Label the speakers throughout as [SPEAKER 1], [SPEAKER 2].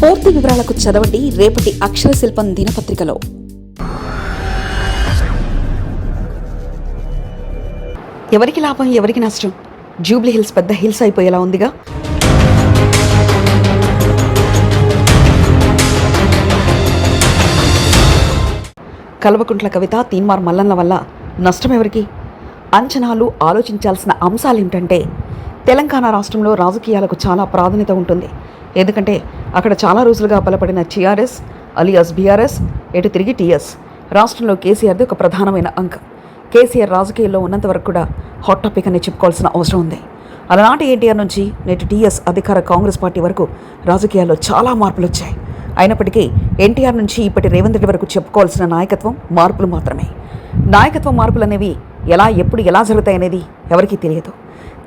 [SPEAKER 1] పూర్తి వివరాలకు చదవండి రేపటి అక్షర శిల్పం దినపత్రికలో. ఎవరికి లాభం ఎవరికి నష్టం? జూబ్లీ హిల్స్ పెద్ద హిల్స్ అయిపోయేలా ఉందిగా? కల్వకుంట్ల కవిత తీన్మార్ మల్లన్ల వల్ల నష్టం ఎవరికి? అంచనాలు ఆలోచించాల్సిన అంశాలేమిటంటే తెలంగాణ రాష్ట్రంలో రాజకీయాలకు చాలా ప్రాధాన్యత ఉంటుంది. ఎందుకంటే అక్కడ చాలా రోజులుగా బలపడిన టీఆర్ఎస్ అలియాస్ బీఆర్ఎస్ ఎటు తిరిగి టీఎస్. రాష్ట్రంలో కేసీఆర్ది ఒక ప్రధానమైన అంక. కేసీఆర్ రాజకీయాల్లో ఉన్నంత వరకు కూడా హాట్ టాపిక్ అని చెప్పుకోవాల్సిన అవసరం ఉంది. అలనాటి ఎన్టీఆర్ నుంచి నేటి టీఎస్ అధికార కాంగ్రెస్ పార్టీ వరకు రాజకీయాల్లో చాలా మార్పులు వచ్చాయి. అయినప్పటికీ ఎన్టీఆర్ నుంచి ఇప్పటి రేవంత్ రెడ్డి వరకు చెప్పుకోవాల్సిన నాయకత్వం మార్పులు మాత్రమే. నాయకత్వ మార్పులు అనేవి ఎలా ఎప్పుడు ఎలా జరుగుతాయనేది ఎవరికీ తెలియదు.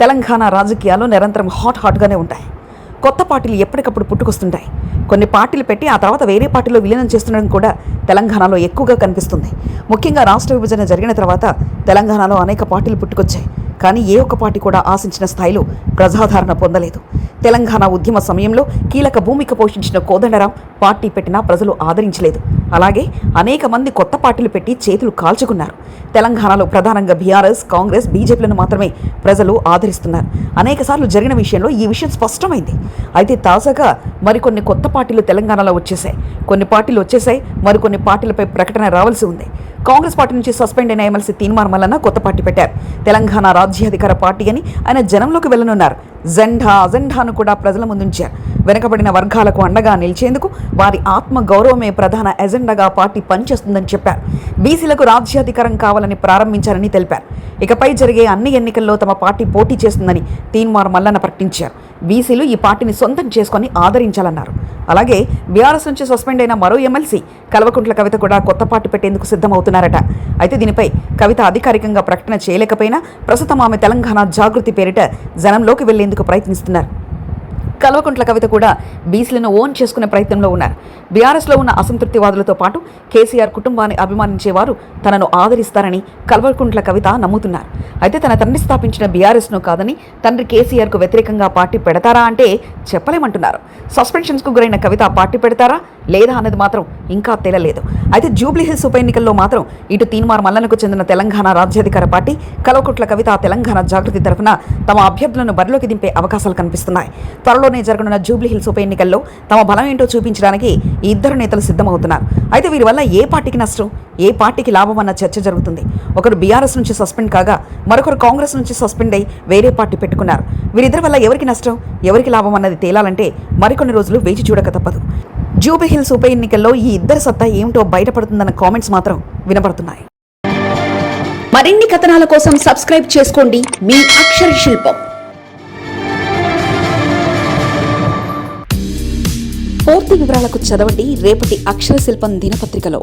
[SPEAKER 1] తెలంగాణ రాజకీయాలు నిరంతరం హాట్ హాట్గానే ఉంటాయి. కొత్త పార్టీలు ఎప్పటికప్పుడు పుట్టుకొస్తుంటాయి. కొన్ని పార్టీలు పెట్టి ఆ తర్వాత వేరే పార్టీలో విలీనం చేస్తుండడం కూడా తెలంగాణలో ఎక్కువగా కనిపిస్తుంది. ముఖ్యంగా రాష్ట్ర విభజన జరిగిన తర్వాత తెలంగాణలో అనేక పార్టీలు పుట్టుకొచ్చాయి. కానీ ఏ ఒక్క పార్టీ కూడా ఆశించిన స్థాయిలో ప్రజాదరణ పొందలేదు. తెలంగాణ ఉద్యమ సమయంలో కీలక భూమిక పోషించిన కోదండరాం పార్టీ పెట్టినా ప్రజలు ఆదరించలేదు. అలాగే అనేక మంది కొత్త పార్టీలు పెట్టి చేతులు కాల్చుకున్నారు. తెలంగాణలో ప్రధానంగా బీఆర్ఎస్ కాంగ్రెస్ బీజేపీలను మాత్రమే ప్రజలు ఆదరిస్తున్నారు. అనేక సార్లు జరిగిన విషయంలో ఈ విషయం స్పష్టమైంది. అయితే తాజాగా మరికొన్ని కొత్త పార్టీలు తెలంగాణలో వచ్చేసాయి కొన్ని పార్టీలు వచ్చేసాయి మరికొన్ని పార్టీలపై ప్రకటన రావాల్సి ఉంది. కాంగ్రెస్ పార్టీ నుంచి సస్పెండ్ అయిన ఎమ్మెల్సీ తీన్మార్ మల్లన్న కొత్త పార్టీ పెట్టారు. తెలంగాణ రాజ్యాధికార పార్టీ అని ఆయన జనంలోకి వెళ్ళనున్నారు. జెండా అజెండాను కూడా ప్రజల ముందుంచారు. వెనుకబడిన వర్గాలకు అండగా నిలిచేందుకు వారి ఆత్మ గౌరవమే ప్రధాన ఎజెండాగా పార్టీ పనిచేస్తుందని చెప్పారు. బీసీలకు రాజ్యాధికారం కావాలని ప్రారంభించారని తెలిపారు. ఇకపై జరిగే అన్ని ఎన్నికల్లో తమ పార్టీ పోటీ చేస్తుందని తీన్మార్ మల్లన్న ప్రకటించారు. బీసీలు ఈ పార్టీని సొంతం చేసుకొని ఆదరించాలన్నారు. అలాగే బీఆర్ఎస్ నుంచి సస్పెండ్ అయిన మరో ఎమ్మెల్సీ కల్వకుంట్ల కవిత కూడా కొత్త పార్టీ పెట్టేందుకు సిద్ధమవుతున్నారట. అయితే దీనిపై కవిత అధికారికంగా ప్రకటన చేయలేకపోయినా ప్రస్తుతం ఆమె తెలంగాణ జాగృతి పేరిట జనంలోకి వెళ్ళేందుకు ప్రయత్నిస్తున్నారు. కల్వకుంట్ల కవిత కూడా బీసీలను ఓన్ చేసుకునే ప్రయత్నంలో ఉన్నారు. బీఆర్ఎస్లో ఉన్న అసంతృప్తివాదులతో పాటు కేసీఆర్ కుటుంబాన్ని అభిమానించేవారు తనను ఆదరిస్తారని కల్వకుంట్ల కవిత నమ్ముతున్నారు. అయితే తన తండ్రి స్థాపించిన బీఆర్ఎస్ను కాదని తండ్రి కేసీఆర్కు వ్యతిరేకంగా పార్టీ పెడతారా అంటే చెప్పలేమంటున్నారు. సస్పెన్షన్స్కు గురైన కవిత పార్టీ పెడతారా? లేదా అన్నది మాత్రం ఇంకా తేలలేదు. అయితే జూబ్లీహిల్స్ ఉప ఎన్నికల్లో మాత్రం ఇటు తీన్మార్ మల్లనకు చెందిన తెలంగాణ రాజ్యాధికార పార్టీ కలవకుట్ల కవిత తెలంగాణ జాగృతి తరఫున తమ అభ్యర్థులను బరిలోకి దింపే అవకాశాలు కనిపిస్తున్నాయి. త్వరలోనే జరగనున్న జూబ్లీహిల్స్ ఉప ఎన్నికల్లో తమ బలం ఏంటో చూపించడానికి ఈ ఇద్దరు నేతలు సిద్ధమవుతున్నారు. అయితే వీరి వల్ల ఏ పార్టీకి నష్టం ఏ పార్టీకి లాభం అన్న చర్చ జరుగుతుంది. ఒకరు బీఆర్ఎస్ నుంచి సస్పెండ్ కాగా మరొకరు కాంగ్రెస్ నుంచి సస్పెండ్ అయి వేరే పార్టీ పెట్టుకున్నారు. వీరిద్దరి వల్ల ఎవరికి నష్టం ఎవరికి లాభం అన్నది తేలాలంటే మరికొన్ని రోజులు వేచి చూడక తప్పదు. జూబీహిల్స్ ఉప ఎన్నికల్లో ఈ ఇద్దరి సత్తా ఏమిటో బయటపడుతుందన్న కామెంట్స్ మాత్రం వినపడుతున్నాయి మరిన్ని కథనాల కోసం సబ్స్క్రైబ్ చేసుకోండి మీ అక్షర శిల్పం. పూర్తి వివరాలకు చదవండి రేపటి అక్షర శిల్పం దినపత్రికలో.